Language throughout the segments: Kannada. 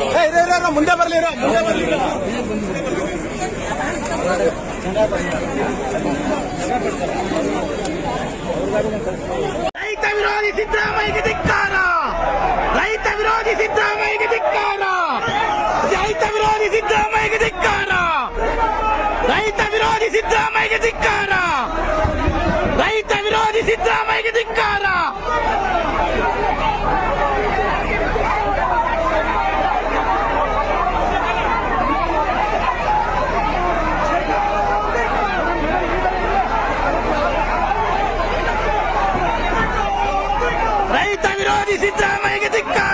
ಮುಂದೆ ಬರಲಿ ಮುಂದೆ ಬರಲಿ. ರೈತ ವಿರೋಧಿ ಸಿದ್ದರಾಮಯ್ಯಗೆ ಧಿಕ್ಕಾರ. ರೈತ ವಿರೋಧಿ ಸಿದ್ದರಾಮಯ್ಯಗೆ ಧಿಕ್ಕಾರ. ರೈತ ವಿರೋಧಿ ಸಿದ್ದರಾಮಯ್ಯಗೆ ಧಿಕ್ಕಾರ. ರೈತ ವಿರೋಧಿ ಸಿದ್ದರಾಮಯ್ಯಗೆ ಧಿಕ್ಕಾರ. ರೈತ ವಿರೋಧಿ ಸಿದ್ದರಾಮಯ್ಯಗೆ ಧಿಕ್ಕಾರ ರೈತ ವಿರೋಧಿ ಸಿದ್ದರಾಮಯ್ಯಗೆ ಧಿಕ್ಕಾರ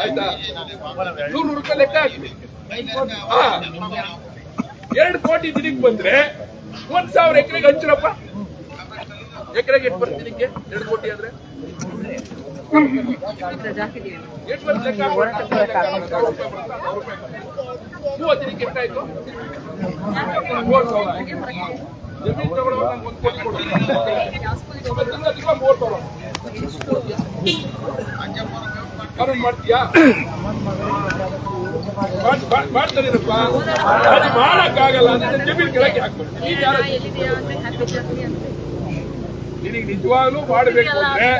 ಆಯ್ತಾ? ಲೆಕ್ಕ ಹಾ. ಎರಡು ಕೋಟಿ ದಿನಕ್ಕೆ ಬಂದ್ರೆ ಒಂದ್ ಸಾವಿರ ಎಕರೆಗೆ ಹಂಚಿರಪ್ಪ? ಎಕರೆಗೆ ಎಷ್ಟು ಬರ್ತೀನಿ ದಿನಕ್ಕೆ? ಎರಡು ಕೋಟಿ ಆದ್ರೆ? ಎಷ್ಟು ಬರುತ್ತೆ? ಮೂವತ್ತು ದಿನಕ್ಕೆ ಎಷ್ಟಾಯ್ತು ಸಾವಿರ. ಮಾಡ್ತೀಯಾ? ಮಾಡ್- ಮಾಡ್- ಮಾಡ್ತಾನೇನಪ್ಪ ಅದು ಕೆಳಗೆ ನಿನಗೆ ನಿಜವಾಗ್ಲೂ ಮಾಡಬೇಕು ಅಂದ್ರೆ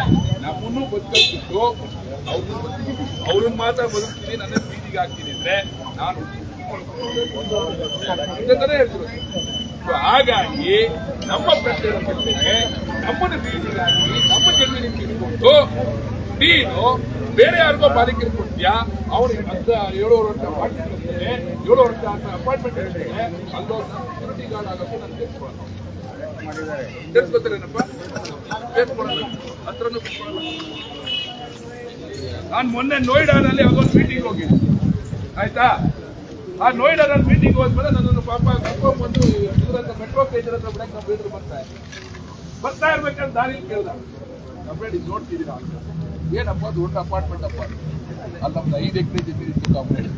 ನಮ್ಮನ್ನು ಬದುಕಿಟ್ಟು ಅವ್ರನ್ನ ಮಾತ್ರ ಬದುಕ್ತೀನಿ, ನನ್ನ ಬೀದಿಗೆ ಹಾಕ್ತೀನಿ ಅಂದ್ರೆ ನಾನು ಹಾಗಾಗಿ ನಮ್ಮ ಪ್ರಶ್ನೆ ನಮ್ಮನ್ನು ಬೀದಿಗೆ ಹಾಕಿ ನಮ್ಮ ಜಮೀನಿಗೆ ತಿಳ್ಕೊಂಡು ನೀನು ಬೇರೆ ಯಾರಿಗೋ ಬಾಲಿಕೆ ಕೊಡ್ತೀಯಾ? ಅವ್ರು ಅಂತ ಏಳುವರೆ ವರ್ಷ ಮಾಡಿಸ್ಕೊಳ್ತೇನೆ ಏಳು ವರ್ಷ ಅಪಾಯಿಂಟ್ಮೆಂಟ್ ಇರ್ತದೆ ಅಲ್ಲೋ ಸೆಕ್ಯೂರಿಟಿ ಗಾರ್ಡ್ ಆಗೋದು ನಾನು ತೆಗೆದುಕೊಳ್ಳೋಣ ತಿಳ್ಕೊತಾರೇನಪ್ಪ ಸೇರ್ಸ್ಕೊಡೋಣ ಹತ್ರನೂ. ನಾನು ಮೊನ್ನೆ ನೋಯ್ಡಾದಲ್ಲಿ ಅದೊಂದು ಮೀಟಿಂಗ್ ಹೋಗಿದ್ದೆ. ಆಯ್ತಾ? ಆ ನೋಯ್ಡಾದಲ್ಲಿ ಮೀಟಿಂಗ್ ಹೋದ್ಮೇಲೆ ನನ್ನನ್ನು ಪಾಪ ಕರ್ಕೊಂಡು ಬಂದು ಇದರಂತ ಮೆಟ್ರೋ ಕೇಂದ್ರ ಹತ್ರ ಬಿಡಕ್ಕೆ ನಮ್ಮ ಬರ್ತಾ ಬರ್ತಾ ಇರ್ಬೇಕಂತ ದಾರಿ ಕೇಳ್ದ. ಕಂಪ್ಲೇಂಟ್ ನೋಡ್ತಿದ್ದೀರಾ ಅಂತ. ಏನಪ್ಪ ದೊಡ್ಡ ಅಪಾರ್ಟ್ಮೆಂಟ್ ಅಪ್ಪ ಅದು. ಅಲ್ಲಿ ನಮ್ದು ಐದು ಎಕರೆ ಜಮೀನು ಇತ್ತು ಕಾಮ್ರೇಡ್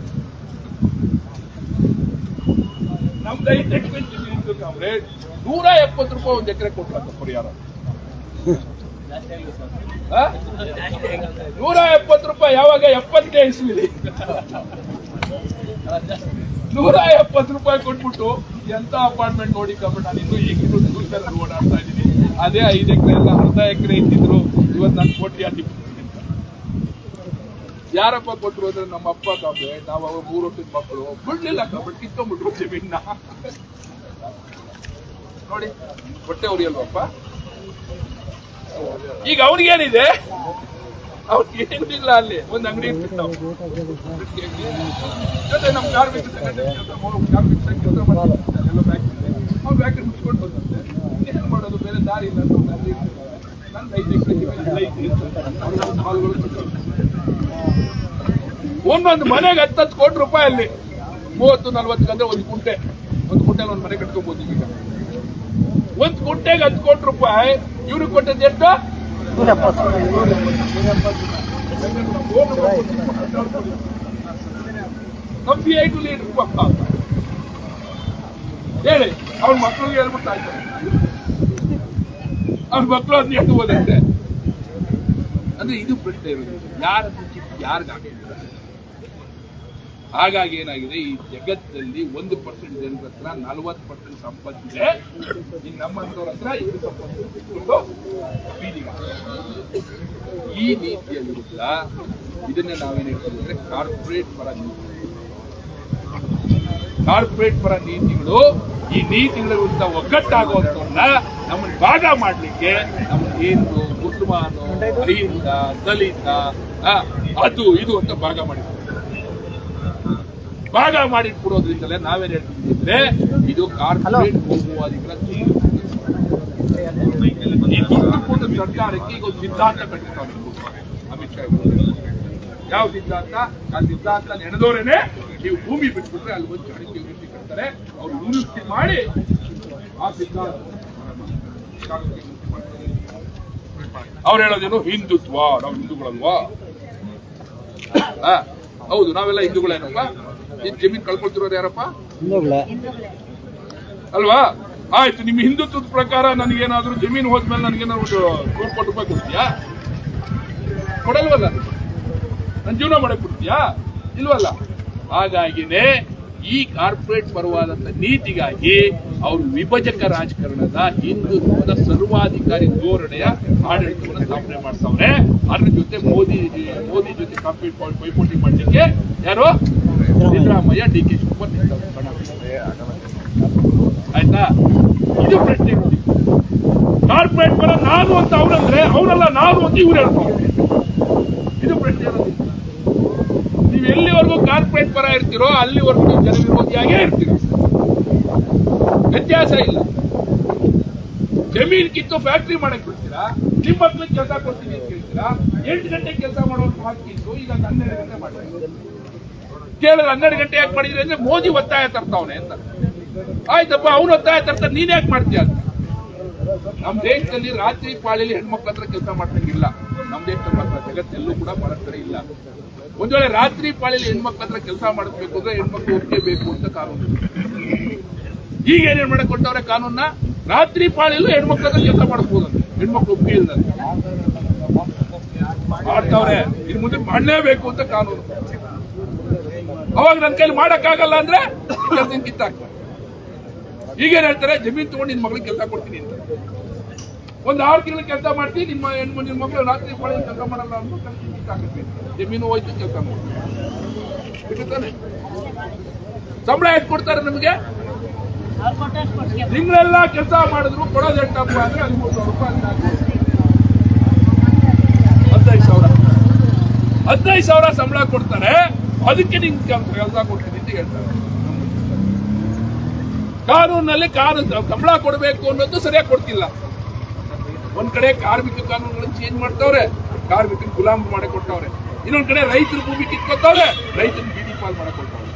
ನಮ್ದು ಐದು ಎಕರೆ ಜಮೀನು ಇತ್ತು ಕಾಮ್ರೇಡ್ ನೂರ ಎಪ್ಪತ್ತು ರೂಪಾಯಿ ಒಂದು ಎಕರೆ ಕೊಟ್ರಂತ ಪರಿಹಾರ? ನೂರ ಎಪ್ಪತ್ತು ರೂಪಾಯಿ ಯಾವಾಗ ಎಪ್ಪತ್ತನೇ ಇಸ್ವಿಲಿ ನೂರ ಎಪ್ಪತ್ತು ರೂಪಾಯಿ ಕೊಟ್ಬಿಟ್ಟು ಎಂತ ಅಪಾರ್ಟ್ಮೆಂಟ್ ನೋಡಿ ಕಬ್ಬ ನಾನು ಇನ್ನೂ ದೂರದಲ್ಲಿ ಓಡಾಡ್ತಾ ಇದ್ದೀನಿ. ಅದೇ ಐದು ಎಕರೆ ಎಲ್ಲ ಅರ್ಧ ಎಕರೆ ಇದ್ದಿದ್ರು. ಇವತ್ತು ನಾನು ಕೋಟಿ ಅಡ್ಡಿ ಯಾರಪ್ಪ ಕೊಟ್ಟರು ಅಂದ್ರೆ ನಮ್ಮ ಅಪ್ಪ ಕಾಬೆ ನಾವು ಅವಾಗ ಮೂರು ವರ್ಷದ ಮಕ್ಕಳು. ಬಿಡ್ಲಿಲ್ಲ ಕಬಡ್ ಕಿತ್ಕೊಂಡ್ಬಿಟ್ರು ಜಮೀನ ನೋಡಿ, ಹೊಟ್ಟೆ ಉರಿಯಲ್ವಪ್ಪ ಈಗ ಅವ್ನಿಗೇನಿದೆ ಅವ್ರಿಗೆ ಏನಿಲ್ಲ ಅಲ್ಲಿ. ಒಂದು ಅಂಗಡಿ. ಜೊತೆ ನಮ್ಮ ಕಾರ್ಮಿಕ ಸಂಘಟನೆ ಕೆಲಸ ಎಲ್ಲ ಫ್ಯಾಕ್ಟ್ರಿ ಮುಚ್ಕೊಂಡು ಬಂದಂತೆ. ಏನ್ ಮಾಡೋದು? ಬೇರೆ ದಾರಿ ಇಲ್ಲ ಅಂತ ಒಂದು ಒಂದೊಂದು ಮನೆಗೆ ಹತ್ತತ್ತು ಕೋಟಿ ರೂಪಾಯಿ ಅಲ್ಲಿ ಮೂವತ್ತು, ನಲ್ವತ್ತು ಒಂದು ಕುಂಟೆ ಒಂದು ಕುಂಟೆಲಿ ಒಂದು ಮನೆ ಕಟ್ಕೋಬಹುದು ಈಗ. ಒಂದು ಕುಂಟೆಗೆ ಹತ್ತು ಕೋಟಿ ರೂಪಾಯಿ ಇವ್ರಿಗೆ ಕೊಟ್ಟದ್ದು ಎಷ್ಟು? ಕಂಪಿ ಲೀಡರ್ ಪಕ್ಕ ಹೇಳಿ, ಅವ್ನ ಮಕ್ಕಳಿಗೆ ಹೇಳ್ಬಿಟ್ಟಾಯ್ತು ಅವ್ನ ಮಕ್ಕಳು ಅದನ್ನ ಹೇಳ್ಬೋದಂತೆ ಅಂದ್ರೆ ಇದು ಪ್ರಶ್ನೆ ಇರೋದು. ಯಾರ ಯಾರಿಗಾಗಿದೆ ಹಾಗಾಗಿ ಏನಾಗಿದೆ, ಈ ಜಗತ್ತಲ್ಲಿ ಒಂದು ಪರ್ಸೆಂಟ್ ಜನರ ಹತ್ರ ನಲ್ವತ್ತು ಪರ್ಸೆಂಟ್ ಸಂಪತ್ತಿದೆ. ಈ ನಮ್ಮಂತವ್ರ ಹತ್ರ ಇದು. ಸಂಪತ್ತು ಈ ನೀತಿಯ ವಿರುದ್ಧ ಇದನ್ನ ನಾವೇನ್ ಹೇಳ್ತೀವಿ ಅಂದ್ರೆ ಕಾರ್ಪೊರೇಟ್ ಪರ ನೀತಿ ಕಾರ್ಪೊರೇಟ್ ಪರ ನೀತಿಗಳು ಈ ನೀತಿಗಳ ವಿರುದ್ಧ ಒಗ್ಗಟ್ಟಾಗುವಂಥವ್ರನ್ನ ನಮ್ಮನ್ನು ಭಾಗ ಮಾಡಲಿಕ್ಕೆ ನಮ್ಮ ಹಿಂದೂ ಮುಸ್ಲ್ಮಾನು ಅಹಿಂದ ದಲಿತ ಅದು, ಇದು ಅಂತ ಭಾಗ ಮಾಡಿದ್ರು ಭಾಗ ಮಾಡಿಟ್ಬಿಡೋದ್ರಿಂದಲೇ ನಾವೇನ್ ಹೇಳ್ತೀವಿ ಅಂದ್ರೆ ಇದು ಕಾರ್ಪೊರೇಟ್ ತೀರ್ಪು. ಈ ಸರ್ಕಾರಕ್ಕೆ ಈಗ ಒಂದು ಸಿದ್ಧಾಂತ ಕಟ್ಟಿರ್ತಾರೆ ಅಮಿತ್ ಶಾ. ಯಾವ ಸಿದ್ಧಾಂತ ಆ ಸಿದ್ಧಾಂತ ನೆನೆದವರೇನೆ ನೀವು ಭೂಮಿ ಬಿಟ್ಬಿಟ್ರೆ ಅಲ್ಲಿ ಒಂದು ಅಡಿಕೆ ವೃತ್ತಿ ಕಟ್ತಾರೆ ಅವ್ರು ನಿವೃತ್ತಿ ಮಾಡಿ ಆ ಸಿದ್ಧಾಂತ ಅವ್ರು ಹೇಳೋದೇನು? ಹಿಂದುತ್ವ. ನಾವು ಹಿಂದೂಗಳಲ್ವಾ? ಹೌದು ನಾವೆಲ್ಲ ಹಿಂದೂಗಳೇನಪ್ಪ? ಈ ಜಮೀನ್ ಕಳ್ಕೊಳ್ತಿರೋರು ಯಾರಪ್ಪ? ಅಲ್ವಾ? ಆಯ್ತು ನಿಮ್ಮ ಹಿಂದುತ್ವದ ಪ್ರಕಾರ ನನಗೇನಾದ್ರೂ ಜಮೀನು ಹೋದ್ಮೇಲೆ ನನಗೇನಾದ್ರು ಒಂದು ರೂಪಾಯಿ ಕೊಡ್ತೀಯಾ ಕೊಡಲ್ವಲ್ಲ? ನನ್ನ ಜೀವನ ಮಾಡಕ್ ಬಿಡ್ತೀಯಾ? ಇಲ್ವಲ್ಲ? ಹಾಗಾಗಿನೇ ಈ ಕಾರ್ಪೊರೇಟ್ ಪರವಾದಂತ ನೀತಿಗಾಗಿ ಅವರು ವಿಭಜಕ ರಾಜಕಾರಣದ ಹಿಂದುತ್ವದ ಸರ್ವಾಧಿಕಾರಿ ಧೋರಣೆಯ ಆಡಳಿತವನ್ನು ಸ್ಥಾಪನೆ ಮಾಡ್ತಾವ್ರೆ ಅದ್ರ ಜೊತೆ ಮೋದಿ ಮೋದಿ ಜೊತೆ ಕಾಂಪೀಟ್ ಪೈಪೋಟಿ ಮಾಡಲಿಕ್ಕೆ ಯಾರು? ಸಿದ್ದರಾಮಯ್ಯ, ಡಿ ಕೆ ಶಿವಕುಮಾರ್ ಆಯ್ತಾ? ಇದು ಪ್ರಶ್ನೆ ಕಾರ್ಪೊರೇಟ್ ಪರ ನಾನು ಅಂತ ಅವರಂದ್ರೆ, ಅವರಲ್ಲ ನಾನು ಅಂತ ಇವ್ರು ಹೇಳ್ತಾರೆ ಇದು ಪ್ರಶ್ನೆ ಇರೋದು ನೀವು ಎಲ್ಲಿವರೆಗೂ ಕಾರ್ಪೊರೇಟ್ ಪರ ಇರ್ತೀರೋ ಅಲ್ಲಿವರೆಗೂ ನೀವು ಜನ ವಿರೋಧಿಯಾಗೇ ಇರ್ತೀರಿ. ವ್ಯತ್ಯಾಸ ಇಲ್ಲ. ಜಮೀನ್ ಕಿತ್ತು ಫ್ಯಾಕ್ಟ್ರಿ ಮಾಡಕ್ ಬಿಡ್ತೀರಾ? ನಿಮ್ಮ ಮಕ್ಳಿಗೆ ಕೆಲಸ ಕೊಡ್ತೀನಿ ಅಂತ ಹೇಳ್ತೀರಾ? ಎಂಟು ಗಂಟೆ ಕೆಲಸ ಮಾಡೋದು ಹಾಕಿತ್ತು ಈಗ ಹನ್ನೆರಡು ಗಂಟೆ ಮಾಡ್ತಾರೆ. ಕೇಳಿದ್ರೆ ಹನ್ನೆರಡು ಗಂಟೆ ಯಾಕೆ ಮಾಡಿದ್ರಿ ಅಂದ್ರೆ ಮೋದಿ ಒತ್ತಾಯ ತರ್ತಾವನೆ ಅಂತ. ಆಯ್ತಪ್ಪ, ಅವನು ಒತ್ತಾಯ ತರ್ತಾರೆ, ನೀನ್ ಯಾಕೆ ಮಾಡ್ತೀಯ ಅಂತ. ನಮ್ಮ ದೇಶದಲ್ಲಿ ರಾತ್ರಿ ಪಾಳಿಲಿ ಹೆಣ್ಮಕ್ಳ ಹತ್ರ ಕೆಲಸ ಮಾಡ್ತಂಗಿಲ್ಲ ನಮ್ಮ ದೇಶದ ಜಗತ್ತೆಲ್ಲೂ ಕೂಡ ಬಹಳ ಇಲ್ಲ. ಒಂದ್ ವೇಳೆ ರಾತ್ರಿ ಪಾಳಿಯಲ್ಲಿ ಹೆಣ್ಮಕ್ಳ ಹತ್ರ ಕೆಲಸ ಮಾಡಿಸ್ಬೇಕು ಅಂದ್ರೆ ಹೆಣ್ಮಕ್ಳು ಒಪ್ಪಿಗೆ ಬೇಕು ಅಂತ ಕಾನೂನು. ಈಗ ಏನೇನ್ ಮಾಡಕ್ ಕೊಟ್ಟವ್ರೆ ಕಾನೂನ ರಾತ್ರಿ ಪಾಳಿಯಲ್ಲೂ ಹೆಣ್ಮಕ್ಳ ಹತ್ರ ಕೆಲಸ ಮಾಡಿಸ್ಬೋದಂತೆ. ಹೆಣ್ಮಕ್ಳು ಒಪ್ಪಿಗೆ ಇಲ್ಲ ಮಾಡ್ತಾವ್ರೆ. ಇನ್ ಮುಂದೆ ಮಾಡಲೇಬೇಕು ಅಂತ ಕಾನೂನು. ಅವಾಗ ನನ್ನ ಕೈಲಿ ಮಾಡಕ್ಕಾಗಲ್ಲ ಅಂದ್ರೆ ಕಿತ್ತಾಕ್ತಾರೆ. ಈಗೇನ್ ಹೇಳ್ತಾರೆ? ಜಮೀನ್ ತಗೊಂಡು ನಿನ್ ಮಗಳಿಗೆ ಕೆಲಸ ಕೊಡ್ತೀನಿ ಅಂತ. ಒಂದ್ ಆರು ತಿಂಗಳು ಕೆಲಸ ಮಾಡ್ತೀವಿ ನಿಮ್ಮ ಹೆಣ್ಣು ನಿಮ್ಮ ಮಗಳು ರಾತ್ರಿ ಪಾಳಿ ಕೆಲಸ ಮಾಡಲ್ಲ ಅಂತ ಕಿತ್ತಾಕತ್ತೆ. ಜಮೀನು ಹೋಯ್ತು ಕೆಲಸ ಮಾಡ್ತೀವಿ ಸಂಬಳ ಎಷ್ಟು ಕೊಡ್ತಾರೆ ನಮಗೆ? ತಿಂಗಳೆಲ್ಲ ಕೆಲಸ ಮಾಡಿದ್ರು ಕೊಡೋದು ಎಷ್ಟಪ್ಪ ಅಂದ್ರೆ ಹದಿಮೂರು ಸಾವಿರ ರೂಪಾಯಿ ಹದಿನೈದು ಸಾವಿರ. ಹದಿನೈದು ಸಾವಿರ ಸಂಬಳ ಕೊಡ್ತಾರೆ. ಅದಕ್ಕೆ ನಿಂಗೆ ಕೆಲಸ ಕೊಡ್ತೀನಿ ಅಂತ ಹೇಳ್ತಾರೆ. ಕಾನೂನಲ್ಲಿ ಕಾನೂನು ಸಂಬಳ ಕೊಡಬೇಕು ಅನ್ನೋದು ಸರಿಯಾಗಿ ಕೊಡ್ತಿಲ್ಲ. ಒಂದ್ ಕಡೆ ಕಾರ್ಮಿಕ ಕಾನೂನುಗಳನ್ನು ಚೇಂಜ್ ಮಾಡ್ತಾವ್ರೆ ಕಾರ್ಮಿಕ ಗುಲಾಮ್ ಮಾಡಿ ಕೊಟ್ಟವ್ರೆ ಇನ್ನೊಂದ್ ಕಡೆ ರೈತರ ಭೂಮಿ ಕಿತ್ಕೊತಾವ್ರೆ ರೈತರ ಬೀದಿ ಪಾಲ್ ಮಾಡಕ್ ಕೊಟ್ಟವ್ರೆ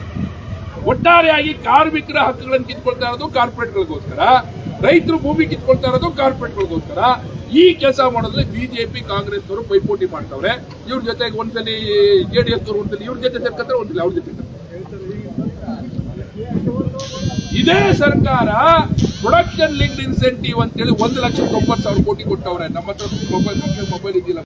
ಒಟ್ಟಾರೆಯಾಗಿ ಕಾರ್ಮಿಕರ ಹಕ್ಕುಗಳನ್ನು ಕಿತ್ಕೊಳ್ತಾ ಇರೋದು ಕಾರ್ಪೊರೇಟ್ಗಳಿಗೋಸ್ಕರ, ರೈತರು ಭೂಮಿ ಕಿತ್ಕೊಳ್ತಾ ಇರೋದು ಕಾರ್ಪೊರೇಟ್ಗಳಿಗೋಸ್ಕರ. ಈ ಕೆಲಸ ಮಾಡೋದ್ರಲ್ಲಿ ಬಿಜೆಪಿ, ಕಾಂಗ್ರೆಸ್ ಅವರು ಪೈಪೋಟಿ ಮಾಡ್ತಾವ್ರೆ. ಇವ್ರ ಜೊತೆಗೆ ಒಂದ್ಸಲಿ ಜೆಡಿಎಸ್ ಅವರು ಒಂದ್ಸಲಿ ಇವ್ರ ಜೊತೆ ಸೇರ್ಕತ್ತಾರೆ ಒಂದ್ಸಲಿ ಅವ್ರ ಜೊತೆ. ಇದೇ ಸರ್ಕಾರ ಪ್ರೊಡಕ್ಷನ್ ಲಿಂಕ್ಡ್ ಇನ್ಸೆಂಟಿವ್ ಅಂತೇಳಿ ಒಂದು ಲಕ್ಷ ತೊಂಬತ್ತು ಸಾವಿರ ಕೋಟಿ ಕೊಟ್ಟವ್ರೆ. ನಮ್ಮ ಹತ್ರ ಮೊಬೈಲ್ ಮೊಬೈಲ್ ಇದೆಯಲ್ಲ